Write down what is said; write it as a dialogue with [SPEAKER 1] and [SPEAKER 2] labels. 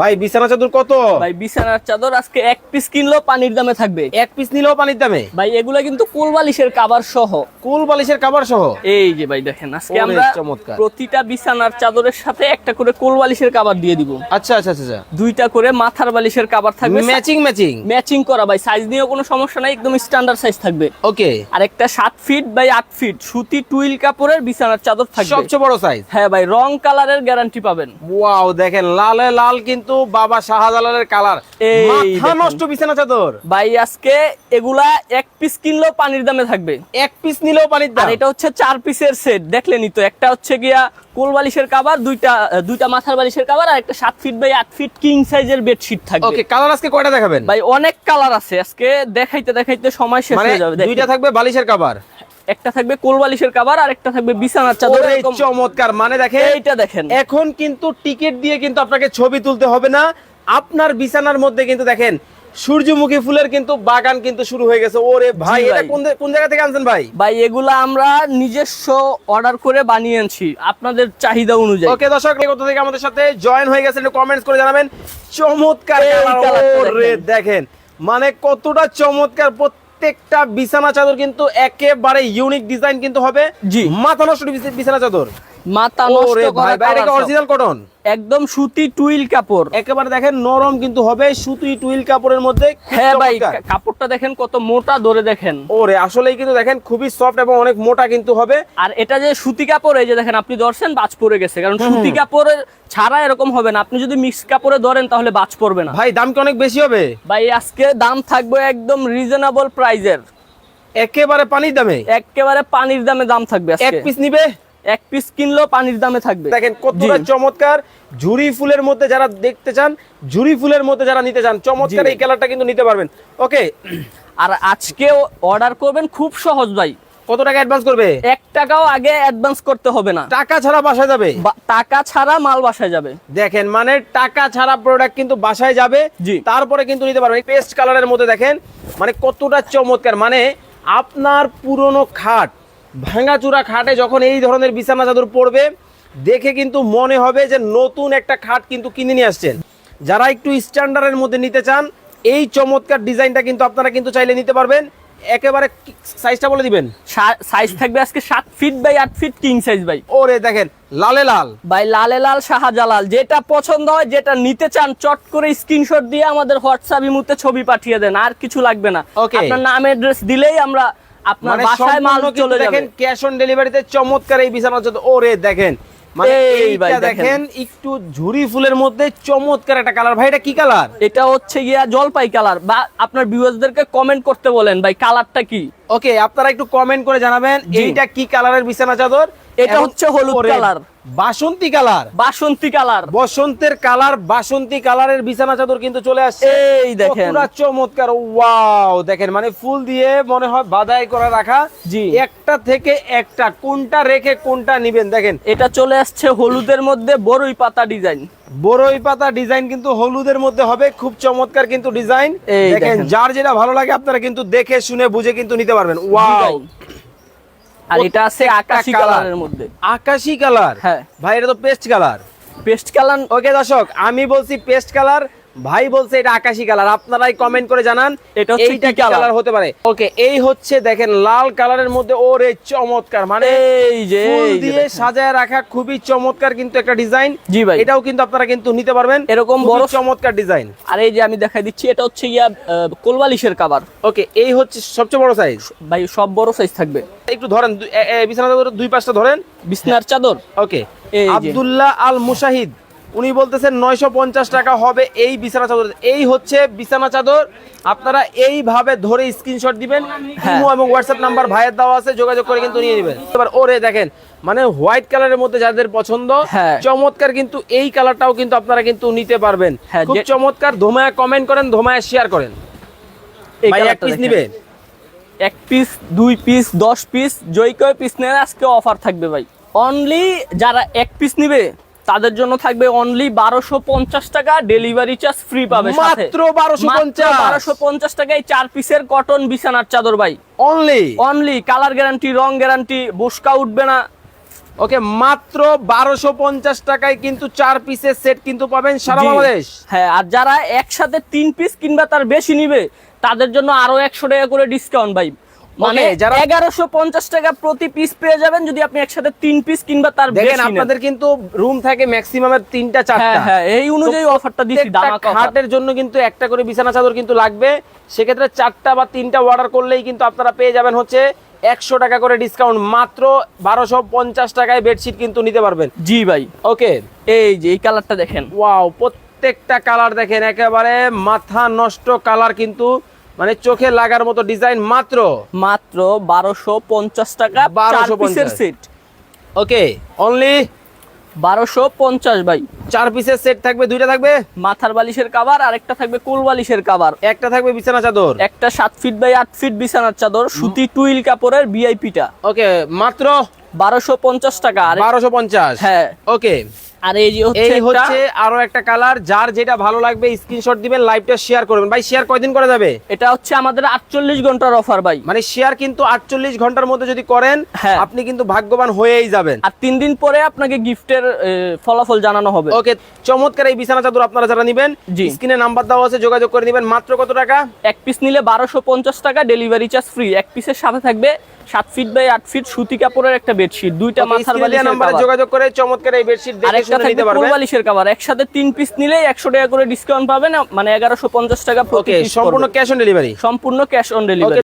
[SPEAKER 1] ভাই বিছানা চাদর কত?
[SPEAKER 2] ভাই বিছানার চাদর আজকে এক পিস কিনলেও পানির দামে থাকবে।
[SPEAKER 1] এক পিস নিলেও পানির দামে?
[SPEAKER 2] ভাই এগুলা কিন্তু কোল বালিশের কাবার সহ।
[SPEAKER 1] কুল বালিশের কাবার সহ?
[SPEAKER 2] এই যে ভাই দেখেন আজকে আমরা
[SPEAKER 1] চমৎকার।
[SPEAKER 2] প্রতিটা বিছানার চাদরের সাথে একটা করে কোল বালিশের কাবার দিয়ে দিব।
[SPEAKER 1] আচ্ছা আচ্ছা আচ্ছা আচ্ছা।
[SPEAKER 2] দুইটা করে মাথার বালিশের কাবার থাকবে।
[SPEAKER 1] ম্যাচিং ম্যাচিং
[SPEAKER 2] ম্যাচিং করা ভাই সাইজ নিয়েও কোনো সমস্যা নাই একদম স্ট্যান্ডার্ড সাইজ থাকবে।
[SPEAKER 1] ওকে
[SPEAKER 2] আর একটা সাত ফিট বাই আট ফিট সুতি টুইল কাপড়ের বিছানার চাদর থাকবে।
[SPEAKER 1] সবচেয়ে বড় সাইজ
[SPEAKER 2] হ্যাঁ ভাই রং কালারের গ্যারান্টি পাবেন।
[SPEAKER 1] ওয়াও দেখেন লালে লাল কিন্তু বাবা শাহজালালের কালার। মাথা নষ্ট বিছানা চাদর।
[SPEAKER 2] ভাই আজকে এগুলা এক পিস কিনলেও পানির দামে থাকবে।
[SPEAKER 1] এক পিস নিলেও পানির
[SPEAKER 2] আর
[SPEAKER 1] দাম
[SPEAKER 2] এটা হচ্ছে চার পিসের সেট দেখলেনই তো। একটা হচ্ছে গিয়া কোল বালিশের কাবার দুইটা দুইটা মাথার বালিশের কাবার আর একটা সাত ফিট বাই আট ফিট কিং সাইজের বেডশিট থাকবে।
[SPEAKER 1] ওকে কালার আজকে কয়টা দেখাবেন?
[SPEAKER 2] ভাই অনেক কালার আছে। আজকে দেখাইতে দেখাইতে সময় শেষ
[SPEAKER 1] মানে
[SPEAKER 2] হয়ে যাবে
[SPEAKER 1] দুইটা থাকবে বালিশের কাবার
[SPEAKER 2] একটা থাকবে কোল বালিশের কাবার আর একটা থাকবে বিছানার চাদর
[SPEAKER 1] চমৎকার মানে দেখেন
[SPEAKER 2] এইটা দেখেন।
[SPEAKER 1] এখন কিন্তু টিকিট দিয়ে কিন্তু আপনাকে ছবি তুলতে হবে না। আপনার বিছানার মধ্যে কিন্তু দেখেন সূর্যমুখী ফুলের কিন্তু বাগান কিন্তু শুরু হয়ে গেছে। ওরে ভাই এটা কোন কোন জায়গা থেকে আনছেন ভাই?
[SPEAKER 2] ভাই এগুলা আমরা নিজস্ব অর্ডার করে বানিয়ে আনছি আপনাদের চাহিদা অনুযায়ী।
[SPEAKER 1] ওকে দর্শক কত থেকে আমাদের সাথে জয়েন হয়ে গেছেন কমেন্টস করে জানাবেন। চমৎকার ওরে
[SPEAKER 2] দেখেন।
[SPEAKER 1] দেখেন মানে কতটা চমৎকার প্রত্যেকটা বিছানা চাদর কিন্তু একেবারে ইউনিক ডিজাইন কিন্তু হবে
[SPEAKER 2] জি।
[SPEAKER 1] মাথা নষ্ট বিছ- বিছানা চাদর
[SPEAKER 2] মাথা নষ্ট করা
[SPEAKER 1] ভাই এটা অরিজিনাল কটন
[SPEAKER 2] একদম সুতি টুইল কাপড়।
[SPEAKER 1] একেবারে দেখেন নরম কিন্তু হবে সুতুই টুইল কাপড়ের মধ্যে।
[SPEAKER 2] হ্যাঁ ভাই কাপড়টা দেখেন কত মোটা ধরে দেখেন।
[SPEAKER 1] ওরে আসলেই কিন্তু দেখেন খুবই সফট এবং অনেক মোটা কিন্তু হবে।
[SPEAKER 2] আর এটা যে সুতি কাপড় এই যে দেখেন আপনি ধরছেন বাজ পড়ে গেছে। কারণ সুতি কাপড়ের ছাড়া এরকম হবে না। আপনি যদি মিক্স কাপড়ে ধরেন তাহলে বাজ পড়বে না।
[SPEAKER 1] ভাই দাম কি অনেক বেশি হবে?
[SPEAKER 2] ভাই আজকে দাম থাকবে একদম রিজনেবল প্রাইজের
[SPEAKER 1] একেবারে পানির দামে?
[SPEAKER 2] একেবারে পানির দামে দাম থাকবে
[SPEAKER 1] এক পিস নিবে?
[SPEAKER 2] এক পিস কিনলেও পানির দামে থাকবে।
[SPEAKER 1] দেখেন কতটা চমৎকার ঝুরি ফুলের মধ্যে যারা দেখতে চান ঝুরি ফুলের মধ্যে যারা নিতে চান চমৎকার এই কালারটা কিন্তু নিতে পারবেন। ওকে
[SPEAKER 2] আর আজকে অর্ডার করবেন খুব সহজ ভাই।
[SPEAKER 1] কত টাকা অ্যাডভান্স করবে?
[SPEAKER 2] এক টাকাও আগে অ্যাডভান্স করতে হবে না।
[SPEAKER 1] টাকা ছাড়া বাসায় যাবে?
[SPEAKER 2] টাকা ছাড়া মাল বাসায় যাবে।
[SPEAKER 1] দেখেন মানে টাকা ছাড়া প্রোডাক্ট কিন্তু বাসায় যাবে। তারপরে কিন্তু নিতে পারবেন। পেস্ট কালারের মধ্যে দেখেন মানে কতটা চমৎকার। মানে আপনার পুরনো খাট ভাঙাচুরা খাটে যখন এই ধরনের বিছানা চাদর পড়বে দেখে কিন্তু মনে হবে যে নতুন একটা খাট কিন্তু কিনে নিয়ে আসছেন। যারা একটু স্ট্যান্ডার্ডের মধ্যে নিতে চান এই চমৎকার ডিজাইনটা কিন্তু আপনারা কিন্তু চাইলে নিতে পারবেন। একেবারে সাইজটা বলে দিবেন?
[SPEAKER 2] সাইজ থাকবে আজকে সাত ফিট বাই আট ফিট কিং সাইজ ভাই।
[SPEAKER 1] ওরে দেখেন লালে লাল।
[SPEAKER 2] ভাই লালে লাল শাহজালাল যেটা পছন্দ হয় যেটা নিতে চান চট করে স্ক্রিনশট দিয়ে আমাদের হোয়াটসঅ্যাপ ইমুতে ছবি পাঠিয়ে দেন আর কিছু লাগবে না. আপনার নাম অ্যাড্রেস দিলেই আমরা আপনার
[SPEAKER 1] মানে
[SPEAKER 2] বাসায় মাল চলে যাবে।
[SPEAKER 1] দেখেন ক্যাশ অন ডেলিভারিতে চমৎকার এই বিছানা ওরে দেখেন মানে এইটা
[SPEAKER 2] দেখেন।
[SPEAKER 1] দেখেন একটু ঝুরি ফুলের মধ্যে চমৎকার একটা কালার ভাই এটা কি কালার
[SPEAKER 2] এটা হচ্ছে গিয়া জলপাই কালার বা আপনার ভিউয়ার্সদেরকে কমেন্ট করতে বলেন ভাই কালারটা কি?
[SPEAKER 1] ওকে আপনারা একটু কমেন্ট করে জানাবেন এইটা কি কালারের বিছানা চাদর?
[SPEAKER 2] এটা হচ্ছে হলুদ কালার।
[SPEAKER 1] বাসন্তী কালার।
[SPEAKER 2] বাসন্তী কালার।
[SPEAKER 1] বসন্তের কালার বাসন্তী কালারের বিছানা চাদর কিন্তু চলে আসছে।
[SPEAKER 2] এই দেখেন।
[SPEAKER 1] কতটা চমৎকার ওয়াও দেখেন মানে ফুল দিয়ে মনে হয় বাদাই করে রাখা।
[SPEAKER 2] জি।
[SPEAKER 1] একটা থেকে একটা কোনটা রেখে কোনটা নিবেন দেখেন।
[SPEAKER 2] এটা চলে আসছে হলুদের মধ্যে বড়ই পাতা ডিজাইন।
[SPEAKER 1] বড়ই পাতা ডিজাইন কিন্তু হলুদের মধ্যে হবে খুব চমৎকার কিন্তু ডিজাইন। দেখেন। যার যেটা ভালো লাগে আপনারা কিন্তু দেখে শুনে বুঝে কিন্তু নিতে পারবেন। ওয়াও।
[SPEAKER 2] আর এটা আছে আকাশি কালারের মধ্যে।
[SPEAKER 1] আকাশি কালার
[SPEAKER 2] হ্যাঁ।
[SPEAKER 1] ভাই এটা তো paste colour
[SPEAKER 2] paste colour
[SPEAKER 1] okay দর্শক আমি বলছি পেস্ট কালার ভাই বলছে এটা আকাশি কালার। আপনারাই কমেন্ট করে জানান
[SPEAKER 2] এটা হচ্ছে
[SPEAKER 1] এইটা
[SPEAKER 2] কি
[SPEAKER 1] কালার? হতে পারে? ওকে এই হচ্ছে দেখেন লাল কালারের মধ্যে ওরে চমৎকার। মানে
[SPEAKER 2] এই যে
[SPEAKER 1] ফুল দিয়ে সাজায় রাখা খুবই চমৎকার কিন্তু একটা ডিজাইন।
[SPEAKER 2] জি ভাই।
[SPEAKER 1] এটাও কিন্তু আপনারা কিন্তু নিতে পারবেন।
[SPEAKER 2] এরকম বড়-
[SPEAKER 1] চমৎকার ডিজাইন।
[SPEAKER 2] আর এই যে আমি দেখাই দিচ্ছি এটা হচ্ছে ইয়া কোলবালিশের কাবার
[SPEAKER 1] ওকে এই হচ্ছে সবচেয়ে বড় সাইজ
[SPEAKER 2] ভাই সব বড় সাইজ থাকবে।
[SPEAKER 1] একটু ধরেন বিছানা দুই পাশটা ধরেন।
[SPEAKER 2] বিছনার চাদর।
[SPEAKER 1] ওকে আব্দুল্লাহ আল মুশাহিদ। উনি বলতেছেন নয়শো পঞ্চাশ টাকা হবে এই বিছানা চাদর। এই হচ্ছে বিছানা চাদর। আপনারা এইভাবে ধরে স্ক্রিনশট দিবেন
[SPEAKER 2] হ্যাঁ।
[SPEAKER 1] ইমো এবং হোয়াটসঅ্যাপ নাম্বার ভাইয়ের দেওয়া আছে যোগাযোগ করে কিন্তু নিয়ে নেবেন। এবার ওরে দেখেন মানে হোয়াইট কালারের মধ্যে যাদের পছন্দ
[SPEAKER 2] হ্যাঁ।
[SPEAKER 1] চমৎকার কিন্তু এই কালারটাও কিন্তু আপনারা কিন্তু নিতে পারবেন।
[SPEAKER 2] হ্যাঁ,
[SPEAKER 1] খুব চমৎকার ধোমায় কমেন্ট করেন ধোমায় শেয়ার করেন। ভাই এক পিস নিবে?
[SPEAKER 2] এক পিস দুই পিস দশ পিস জয় কয় পিস নেয় আজকে অফার থাকবে ভাই। অনলি যারা এক পিস নিবে তাদের জন্য থাকবে অনলি বারোশো পঞ্চাশ টাকা ডেলিভারি চার্জ ফ্রি পাবে
[SPEAKER 1] মাত্র 1250
[SPEAKER 2] বারোশো পঞ্চাশ টাকায় চার পিসের কটন বিছানার চাদর ভাই।
[SPEAKER 1] অনলি
[SPEAKER 2] অনলি কালার গ্যারান্টি রং গ্যারান্টি বুসকা উঠবে না।
[SPEAKER 1] ওকে মাত্র বারোশো পঞ্চাশ টাকায় কিন্তু চার পিসের সেট কিন্তু পাবেন সারা। বাংলাদেশ।
[SPEAKER 2] হ্যাঁ আর যারা একসাথে তিন পিস কিংবা তার বেশি নিবে। তাদের জন্য আরও একশো টাকা করে ডিসকাউন্ট ভাই। মানে
[SPEAKER 1] যারা-
[SPEAKER 2] এগারোশো পঞ্চাশ টাকা প্রতি পিস পেয়ে যাবেন যদি আপনি একসাথে তিন পিস কিংবা তার
[SPEAKER 1] দেখেন আপনাদের কিন্তু রুম থাকে ম্যাক্সিমামের তিনটা
[SPEAKER 2] হ্যাঁ
[SPEAKER 1] চারটা।
[SPEAKER 2] হ্যাঁ এই অনুযায়ী অফারটা দিচ্ছি।
[SPEAKER 1] খাটের জন্য কিন্তু একটা করে বিছানা চাদর কিন্তু লাগবে। সেক্ষেত্রে চারটা বা তিনটা অর্ডার করলেই কিন্তু আপনারা পেয়ে যাবেন হচ্ছে একশো টাকা করে ডিসকাউন্ট মাত্র বারোশো পঞ্চাশ টাকায় বেডশিট কিন্তু নিতে পারবেন।
[SPEAKER 2] জি ভাই।
[SPEAKER 1] ওকে
[SPEAKER 2] এই যে এই কালারটা দেখেন।
[SPEAKER 1] ওয়াও প্রত্যেকটা কালার দেখেন। একেবারে মাথা নষ্ট কালার কিন্তু মানে চোখে লাগার মতো ডিজাইন মাত্র?
[SPEAKER 2] মাত্র বারোশো পঞ্চাশ টাকা বারোশো
[SPEAKER 1] 1250
[SPEAKER 2] পিসের সেট
[SPEAKER 1] ওকে অনলি
[SPEAKER 2] বারোশো পঞ্চাশ ভাই।
[SPEAKER 1] চার পিসের সেট থাকবে দুইটা থাকবে?
[SPEAKER 2] মাথার বালিশের কাবার আর একটা থাকবে কোল বালিশের কাবার
[SPEAKER 1] একটা থাকবে বিছানা চাদর?
[SPEAKER 2] একটা সাত ফিট বাই আট ফিট বিছানার চাদর সুতি টুইল কাপড়ের ভিআইপিটা
[SPEAKER 1] ওকে মাত্র?
[SPEAKER 2] বারোশো পঞ্চাশ টাকা
[SPEAKER 1] বারোশো পঞ্চাশ।
[SPEAKER 2] হ্যাঁ।
[SPEAKER 1] ওকে
[SPEAKER 2] আর এই যে
[SPEAKER 1] এই হচ্ছে আরও একটা কালার যার যেটা ভালো লাগবে স্ক্রিনশট দিবেন লাইভটা শেয়ার করবেন। ভাই শেয়ার কয়দিন করা যাবে?
[SPEAKER 2] এটা হচ্ছে আমাদের আটচল্লিশ ঘণ্টার অফার ভাই।
[SPEAKER 1] মানে শেয়ার কিন্তু আটচল্লিশ ঘণ্টার মধ্যে যদি করেন
[SPEAKER 2] হ্যাঁ।
[SPEAKER 1] আপনি কিন্তু ভাগ্যবান হয়েই যাবেন।
[SPEAKER 2] আর তিন দিন পরে আপনাকে গিফটের ফলাফল জানানো হবে।
[SPEAKER 1] ওকে চমৎকার এই বিছানা চাদর আপনারা যারা নিবেন। স্ক্রিনে নাম্বার দেওয়া আছে যোগাযোগ করে নিবেন। মাত্র কত টাকা?
[SPEAKER 2] এক পিস নিলে বারোশো পঞ্চাশ টাকা ডেলিভারি চার্জ ফ্রি এক পিসের সাথে থাকবে সাত ফিট বাই আট ফিট সুতি কাপড়ের একটা বেডশিট দুইটা মাথার বালিশের
[SPEAKER 1] নাম্বারে যোগাযোগ করে চমৎকার এই বেডশিট দেখে
[SPEAKER 2] আরেকটা
[SPEAKER 1] নিতে পারবেন।
[SPEAKER 2] বালিশের কাভার একসাথে তিন পিস নিলে টাকা করে ডিসকাউন্ট পাবেন। মানে এগারোশো পঞ্চাশ টাকা প্রতি
[SPEAKER 1] সম্পূর্ণ ক্যাশ অন ডেলিভারি
[SPEAKER 2] সম্পূর্ণ ক্যাশ অন ডেলিভারি